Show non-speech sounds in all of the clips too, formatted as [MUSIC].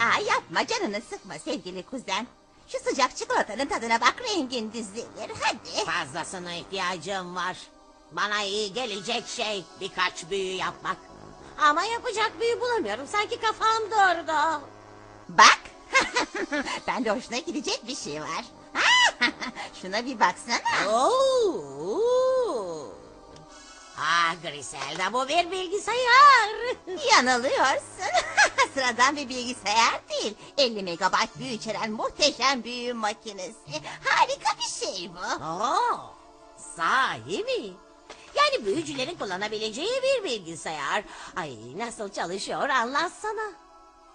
Aa, yapma canını sıkma sevgili kuzen. Şu sıcak çikolatanın tadına bak rengin düzelir hadi. Fazlasına ihtiyacım var. Bana iyi gelecek şey birkaç büyü yapmak. Ama yapacak büyü bulamıyorum. Sanki kafam durdu. Bak. [LAUGHS] ben de hoşuna gidecek bir şey var. [LAUGHS] Şuna bir baksana. Oo. Ah Griselda bu bir bilgisayar. Yanılıyorsun. Sıradan bir bilgisayar değil. 50 megabayt büyü içeren muhteşem büyü makinesi. Harika bir şey bu. Oo, sahi mi? Yani büyücülerin kullanabileceği bir bilgisayar. Ay nasıl çalışıyor anlatsana.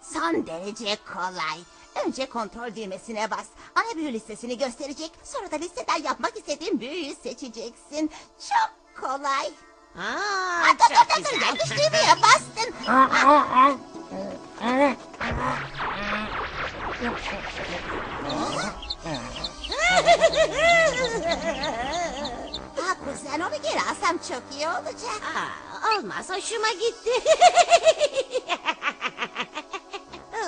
Son derece kolay. Önce kontrol düğmesine bas. Ana büyü listesini gösterecek. Sonra da listeden yapmak istediğin büyüyü seçeceksin. Çok kolay. Aa, çok [LAUGHS] güzel. yanlış düğmeye bastın. [LAUGHS] Kuzen onu geri alsam çok iyi olacak. Aa, olmaz hoşuma gitti. [LAUGHS]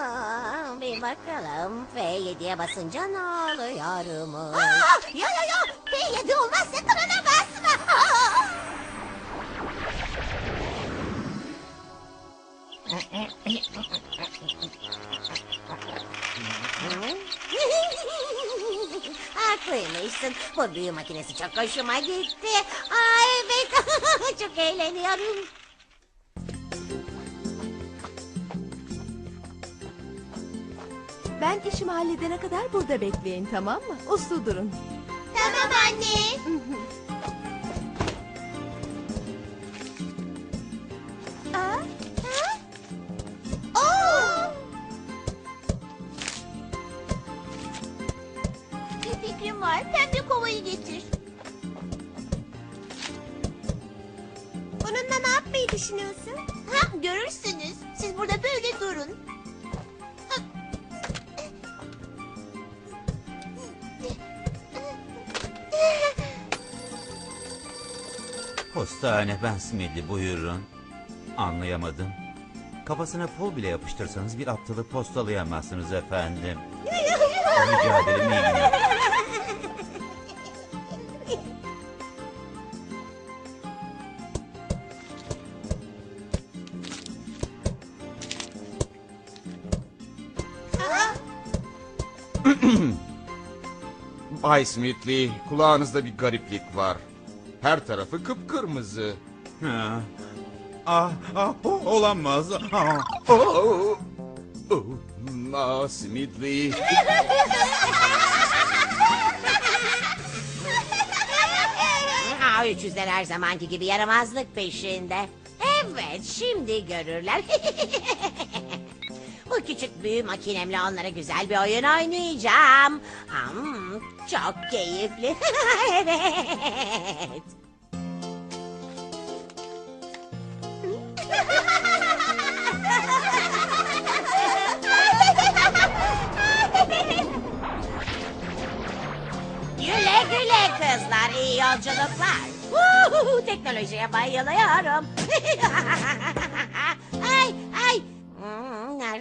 Aa, bir bakalım F7'ye basınca ne oluyormuş? Aa, yo yo yo. B7 olmaz sakın ona basma. Aa! Haklıymışsın. Bu büyü makinesi çok hoşuma gitti. Aa, evet [LAUGHS] çok eğleniyorum. Ben işimi halledene kadar burada bekleyin tamam mı? Uslu durun. Tamam anne. [LAUGHS] düşünüyorsun? Ha, görürsünüz. Siz burada böyle durun. Postane ben Smilli buyurun. Anlayamadım. Kafasına pul bile yapıştırsanız bir aptalı postalayamazsınız efendim. [LAUGHS] Rica ederim iyi günler. [CLEARS THROAT] Bay Smithley, kulağınızda bir gariplik var. Her tarafı kıpkırmızı. Ha. Ah, ah, o- olamaz. Ah. Oh, oh, ah, Smithley. Aa, üçüzler her zamanki gibi yaramazlık peşinde. Evet şimdi görürler. [LAUGHS] Bu küçük büyü makinemle onlara güzel bir oyun oynayacağım. Hmm, çok keyifli. [LAUGHS] evet. Güle güle kızlar, iyi yolculuklar. Uhu, teknolojiye bayılıyorum. [LAUGHS]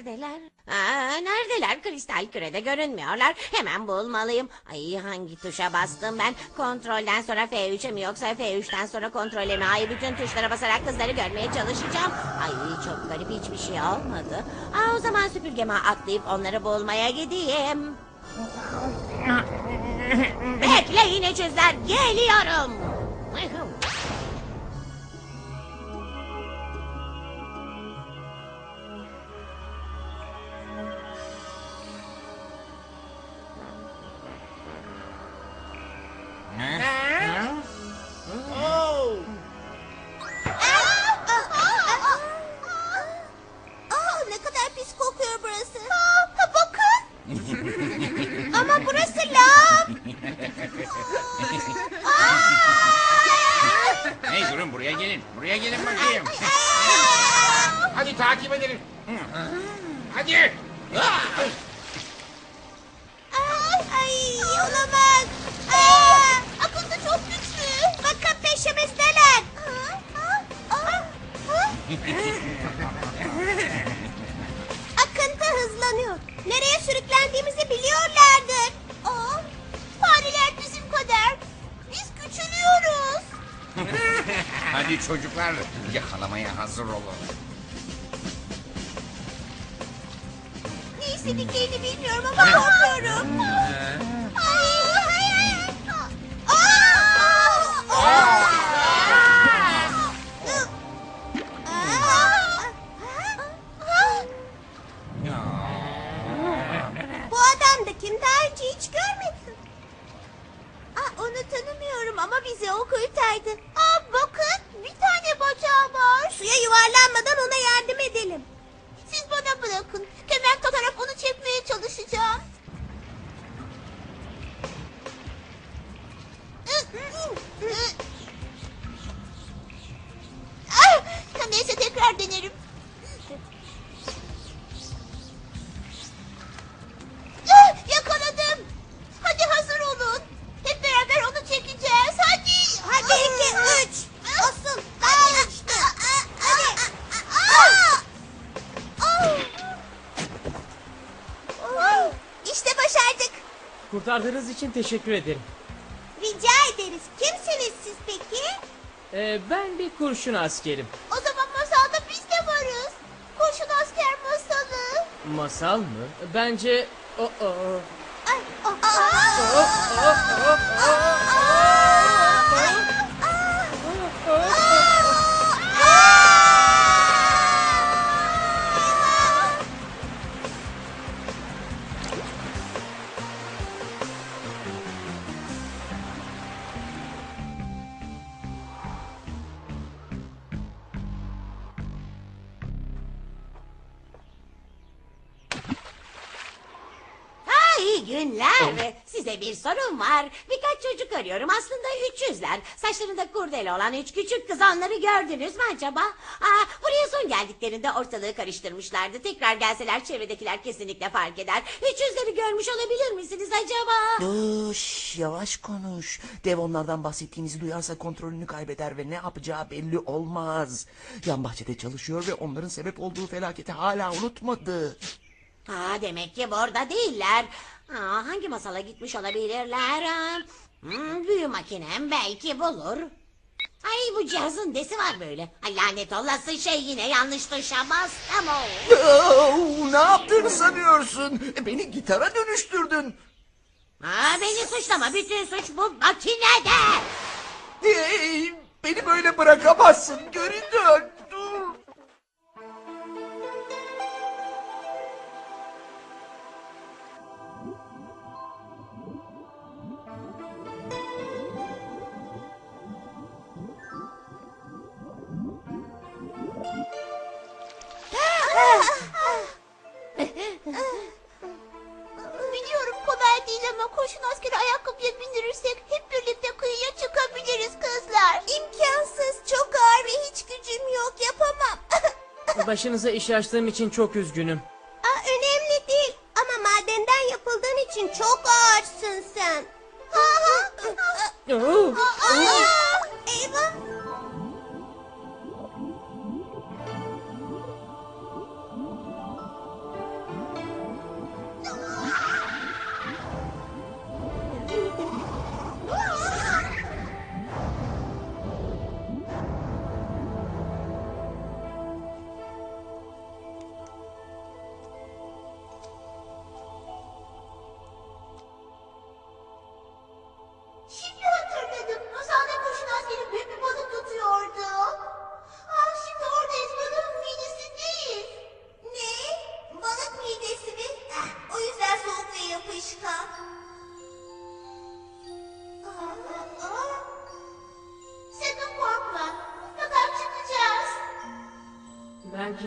neredeler? Aa, neredeler? Kristal kürede görünmüyorlar. Hemen bulmalıyım. Ay hangi tuşa bastım ben? Kontrolden sonra F3'e mi yoksa F3'ten sonra kontrole mi? Ay bütün tuşlara basarak kızları görmeye çalışacağım. Ay çok garip hiçbir şey olmadı. Aa, o zaman süpürgeme atlayıp onları bulmaya gideyim. Bekleyin üçüzler geliyorum. Takip edelim. Hadi. Ay, ay olamaz. Aa, akıntı çok güçlü. Bakın peşimizdeler. Akıntı hızlanıyor. Nereye sürüklendiğimizi biliyorlardır. Aa, fareler bizim kadar. Biz küçülüyoruz. Hadi çocuklar yakalamaya hazır olun. İstediklerini bilmiyorum ama korkuyorum. Ay, Kurtardığınız için teşekkür ederim. Rica ederiz. Kimsiniz siz peki? Ee, ben bir kurşun askerim. O zaman masalda biz de varız. Kurşun asker masalı. Masal mı? Bence... O, o. Ay, aa. Ha iyi günler. Size bir sorum var. Birkaç çocuk arıyorum. Aslında üçüzler. Saçlarında kurdele olan üç küçük kız onları gördünüz mü acaba? Aa, buraya son geldiklerinde ortalığı karıştırmışlardı. Tekrar gelseler çevredekiler kesinlikle fark eder. Üçüzleri görmüş olabilir misiniz acaba? Şş, yavaş konuş. Dev onlardan bahsettiğinizi duyarsa kontrolünü kaybeder ve ne yapacağı belli olmaz. Yan bahçede çalışıyor ve onların sebep olduğu felaketi hala unutmadı. Aa, demek ki burada değiller. Aa, hangi masala gitmiş olabilirler? Aa, hmm, büyü makinem belki bulur. Ay bu cihazın desi var böyle. Ay lanet olası şey yine yanlış tuşa bastım. o. Oo, ne yaptığını sanıyorsun? Beni gitara dönüştürdün. Aa, beni suçlama bütün suç bu makinede. Hey, beni böyle bırakamazsın. Geri dön. Başınıza iş açtığım için çok üzgünüm.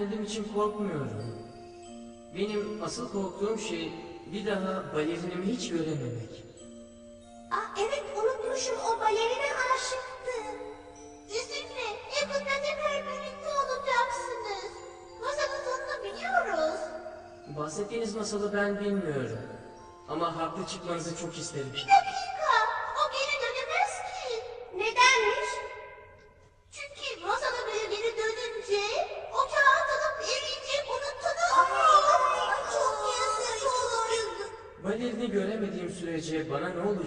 Kendim için korkmuyorum. Benim asıl korktuğum şey bir daha balerinimi hiç görememek. Ah evet unutmuşum o balerine aşıktı. Üzülme yakında tekrar birlikte olacaksınız. Masanın sonunu biliyoruz. Bahsettiğiniz masalı ben bilmiyorum. Ama haklı çıkmanızı çok isterim. Bir dakika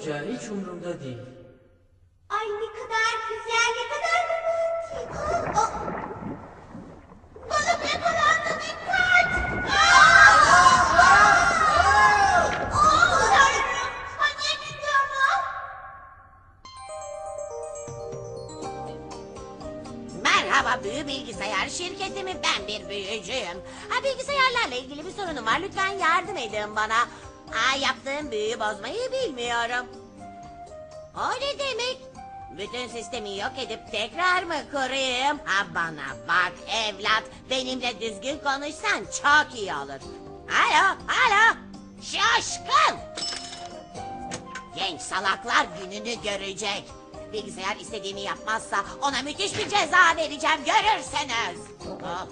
olacağı hiç umurumda değil. Ay ne kadar güzel, ne kadar romantik. Aa, Balık yakalandı, dikkat! Aa! Merhaba büyü bilgisayar şirketi mi? Ben bir büyücüyüm. Ha, bilgisayarlarla ilgili bir sorunum var. Lütfen yardım edin bana. Ha, yaptığım büyüyü bozmayı bilmiyorum. O ne demek? Bütün sistemi yok edip tekrar mı kurayım? Ha bana bak evlat. Benimle düzgün konuşsan çok iyi olur. Alo, alo. Şaşkın. Genç salaklar gününü görecek. Bilgisayar istediğimi yapmazsa ona müthiş bir ceza vereceğim görürsünüz. Ah,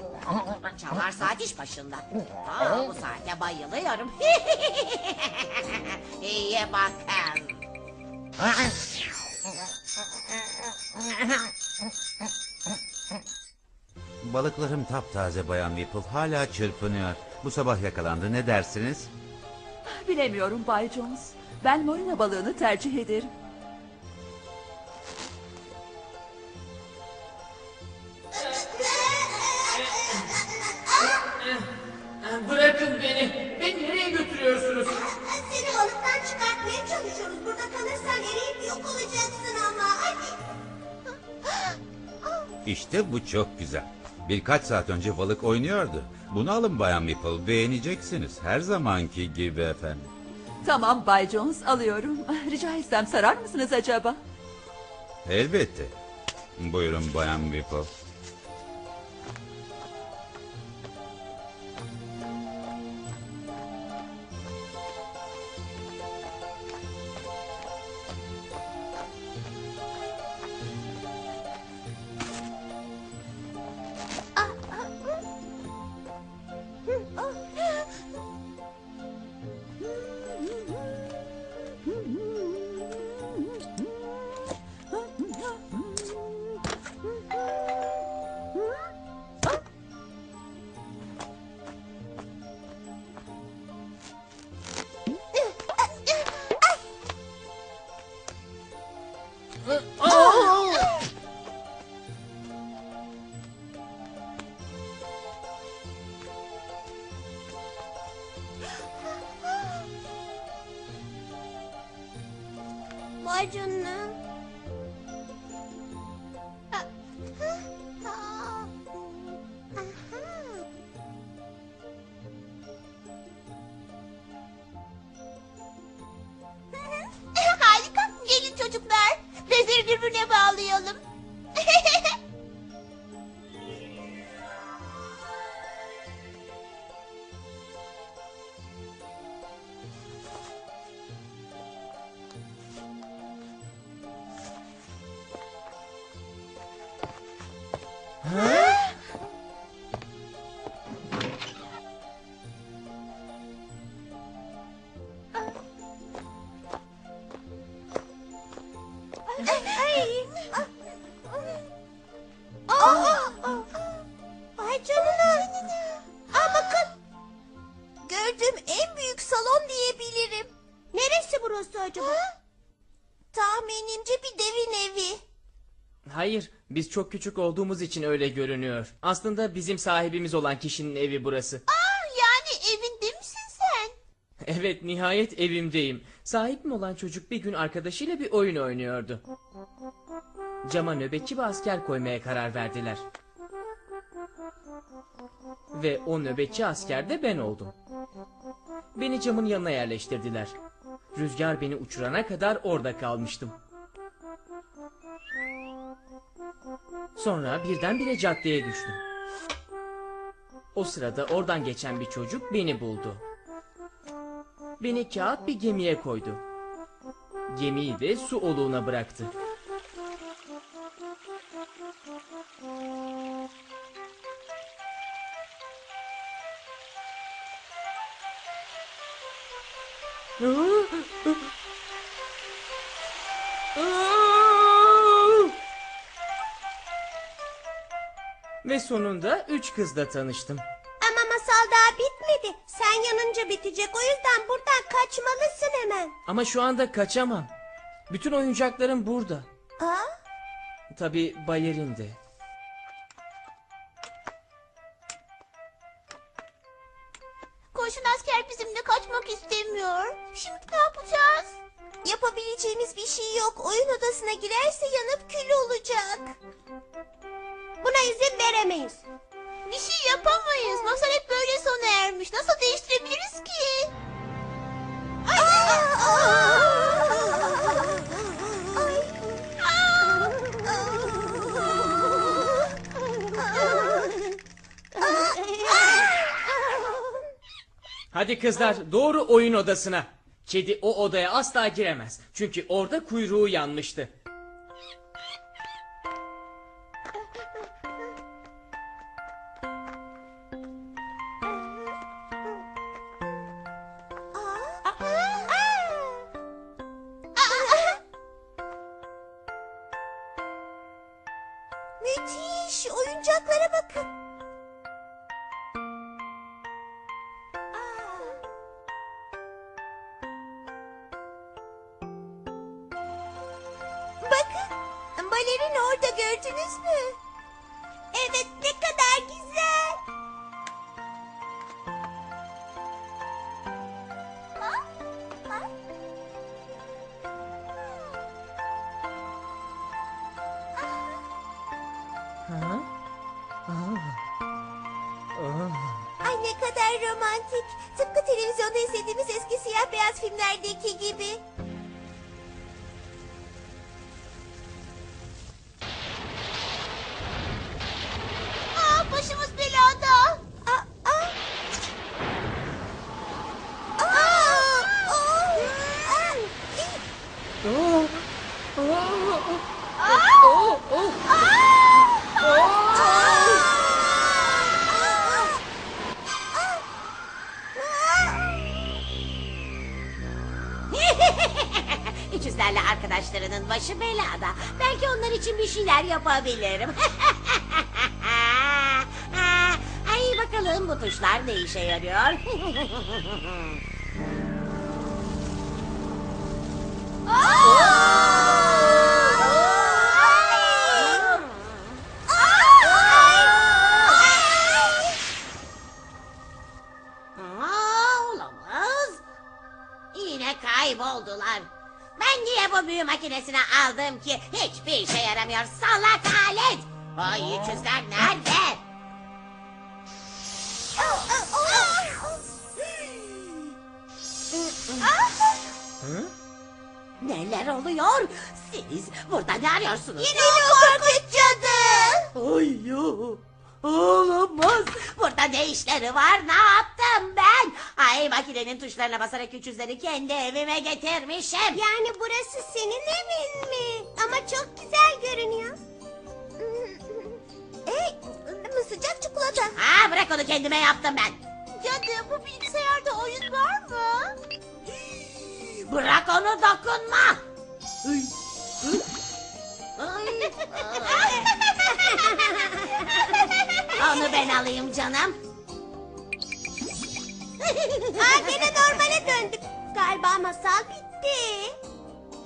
Çalar saat iş başında. Aa, bu saate bayılıyorum. [LAUGHS] İyi bakın. Balıklarım taptaze Bayan Whipple hala çırpınıyor. Bu sabah yakalandı ne dersiniz? Bilemiyorum Bay Jones. Ben morina balığını tercih ederim. Yok olacaksın ama. Hadi. İşte bu çok güzel. Birkaç saat önce balık oynuyordu. Bunu alın Bayan Whipple beğeneceksiniz. Her zamanki gibi efendim. Tamam Bay Jones alıyorum. Rica etsem sarar mısınız acaba? Elbette. Buyurun Bayan Whipple. Biz çok küçük olduğumuz için öyle görünüyor. Aslında bizim sahibimiz olan kişinin evi burası. Aa, yani evinde misin sen? Evet, nihayet evimdeyim. Sahibim olan çocuk bir gün arkadaşıyla bir oyun oynuyordu. Cama nöbetçi bir asker koymaya karar verdiler. Ve o nöbetçi asker de ben oldum. Beni camın yanına yerleştirdiler. Rüzgar beni uçurana kadar orada kalmıştım. Sonra birdenbire caddeye düştüm. O sırada oradan geçen bir çocuk beni buldu. Beni kağıt bir gemiye koydu. Gemiyi de su oluğuna bıraktı. Sonunda üç kızla tanıştım. Ama masal daha bitmedi. Sen yanınca bitecek. O yüzden buradan kaçmalısın hemen. Ama şu anda kaçamam. Bütün oyuncaklarım burada. Aa, Tabii balerin de. Kurşun asker bizimle kaçmak istemiyor. Şimdi ne yapacağız? Yapabileceğimiz bir şey yok. Oyun odasına girerse yanıp kül olacak. Buna izin veremeyiz. Bir şey yapamayız. Masal hep böyle sona ermiş. Nasıl değiştirebiliriz ki? Hadi kızlar doğru oyun odasına. Kedi o odaya asla giremez. Çünkü orada kuyruğu yanmıştı. Bakın, balerin orada gördünüz mü? Evet, ne kadar güzel. Ay ne kadar romantik. Tıpkı televizyonda izlediğimiz eski siyah beyaz filmlerdeki gibi. [LAUGHS] İkizlerle arkadaşlarının başı belada. Belki onlar için bir şeyler yapabilirim. [LAUGHS] Ay bakalım bu tuşlar ne işe yarıyor. [LAUGHS] kayboldular. Ben niye bu büyü makinesini aldım ki? Hiçbir işe yaramıyor salak alet. O yüküzler nerede? Neler oluyor? Siz burada ne arıyorsunuz? Yine o korkunç cadı. Ay yo. Olamaz. Burada ne işleri var? Ne yaptım ben? Ay makinenin tuşlarına basarak üçüzleri kendi evime getirmişim. Yani burası senin evin mi? Ama çok güzel görünüyor. [LAUGHS] Hey, sıcak çikolata. Ha bırak onu kendime yaptım ben. Cadı bu bilgisayarda oyun var mı? Bırak onu dokunma. [LAUGHS] Ay. Onu ben alayım canım. [LAUGHS] Aa, gene normale döndük. Galiba masal bitti.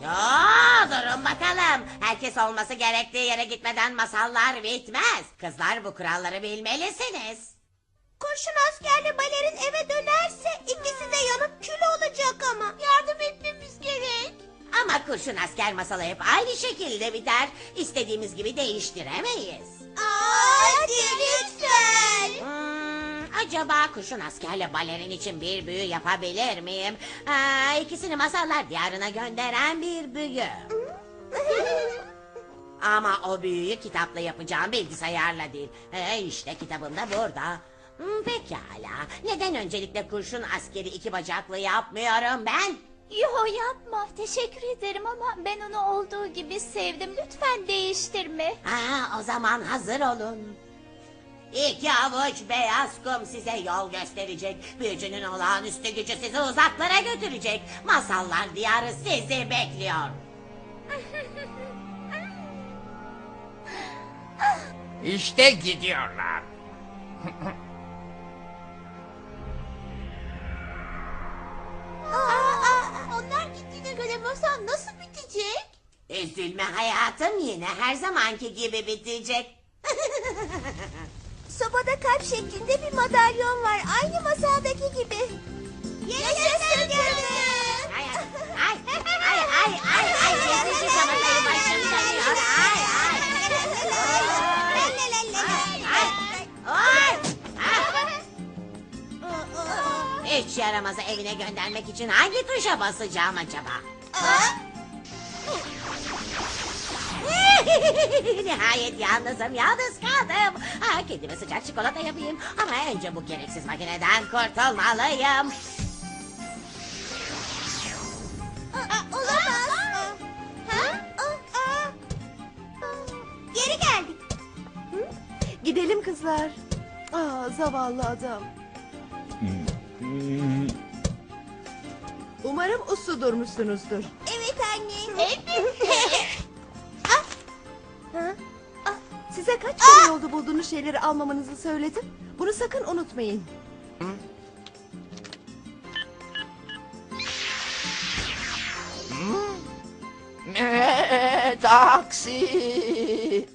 Ya durun bakalım. Herkes olması gerektiği yere gitmeden masallar bitmez. Kızlar bu kuralları bilmelisiniz. Kurşun askerle balerin eve dönerse ikisi de yanıp kül olacak ama. Yardım etmemiz gerek. Ama kurşun asker masalı hep aynı şekilde biter. İstediğimiz gibi değiştiremeyiz. Aa, hadi lütfen. Hmm, acaba kurşun askerle balerin için bir büyü yapabilir miyim? Aa, ikisini masallar diyarına gönderen bir büyü. Ama o büyüyü kitapla yapacağım bilgisayarla değil. E, işte kitabım da burada. Hmm, pekala. Neden öncelikle kurşun askeri iki bacaklı yapmıyorum ben? Yo yapma. Teşekkür ederim ama ben onu olduğu gibi sevdim. Lütfen değiştirme. Aa, o zaman hazır olun. İki avuç beyaz kum size yol gösterecek. Büyücünün olağanüstü gücü sizi uzaklara götürecek. Masallar diyarı sizi bekliyor. İşte gidiyorlar. Aa, aa, onlar gittiğine göre masal nasıl bitecek? Üzülme hayatım yine her zamanki gibi bitecek. [LAUGHS] Sobada kalp şeklinde bir madalyon var. Aynı masaldaki gibi. Yaşasın canım. Ay ay ay ay ay ay. Ah. Hiç yaramazı evine göndermek için hangi tuşa basacağım acaba? [LAUGHS] Nihayet yalnızım, yalnız kaldım. Ha, kendime sıcak çikolata yapayım. Ama önce bu gereksiz makineden kurtulmalıyım. Olamaz. Ha? Geri geldik. Gidelim kızlar. Aa, zavallı adam. Umarım uslu durmuşsunuzdur. Evet anne. Ha? [LAUGHS] Size kaç kere yolda bulduğunuz şeyleri almamanızı söyledim. Bunu sakın unutmayın. Taksi.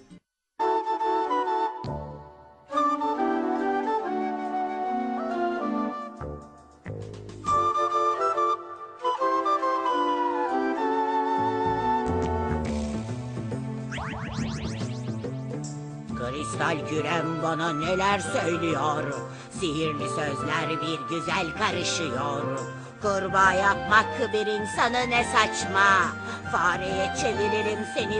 Kürem bana neler söylüyor. Sihirli sözler bir güzel karışıyor. Kurbağa yapmak bir insanı ne saçma. Fareye çeviririm seni